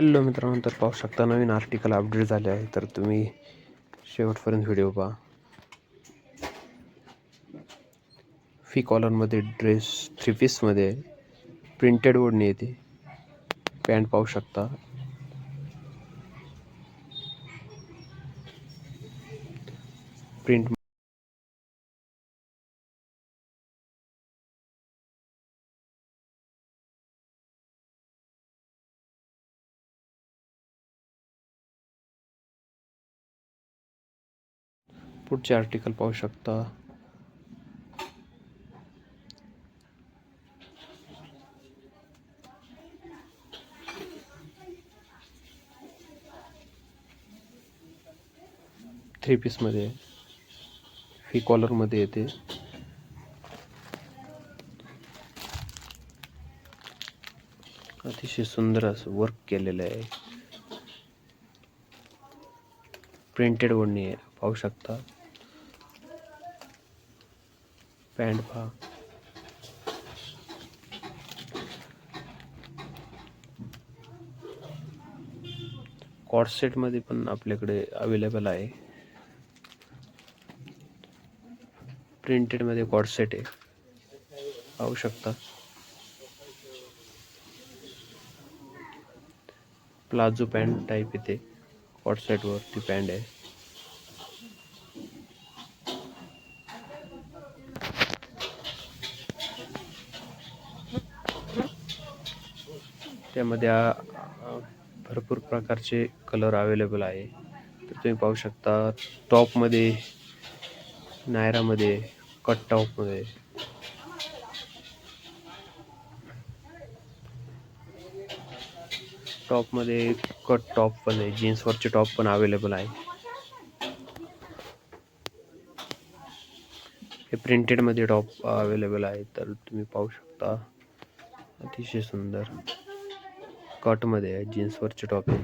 Hello मित्रांनो तर पाहू शकता नवीन आर्टिकल अपडेट झाले आहे. तर तुम्ही शेवटपर्यंत व्हिडिओ पहा. फी कॉलरमध्ये ड्रेस थ्री पीसमध्ये प्रिंटेड ओढणी येते. पॅन्ट पाहू शकता. प्रिंट पुढचे आर्टिकल पाहू शकता. थ्री पीसमध्ये फी कॉलरमध्ये येते. अतिशय सुंदर असं वर्क केलेलं आहे. प्रिंटेड ओढणी आहे पाहू शकता. पॅन्ट पहा. कॉट सेटमध्ये पण आपल्याकडे अवेलेबल आहे. प्रिंटेडमध्ये कॉट सेट आहे. पाहू शकता. प्लाझो पॅन्ट टाईप येते. कॉटसेटवर ती पॅन्ट आहे. त्यामध्ये भरपूर प्रकारचे कलर अवेलेबल आहे. तर तुम्ही पाहू शकता टॉपमध्ये नायरामध्ये कट टॉपमध्ये टॉपमध्ये कट टॉप पण आहे जीन्सवरचे टॉप पण अवेलेबल आहे. हे प्रिंटेडमध्ये टॉप अवेलेबल आहे तर तुम्ही पाहू शकता. अतिशय सुंदर. कॉटमध्ये आहे जीन्सवरचे टॉप आहे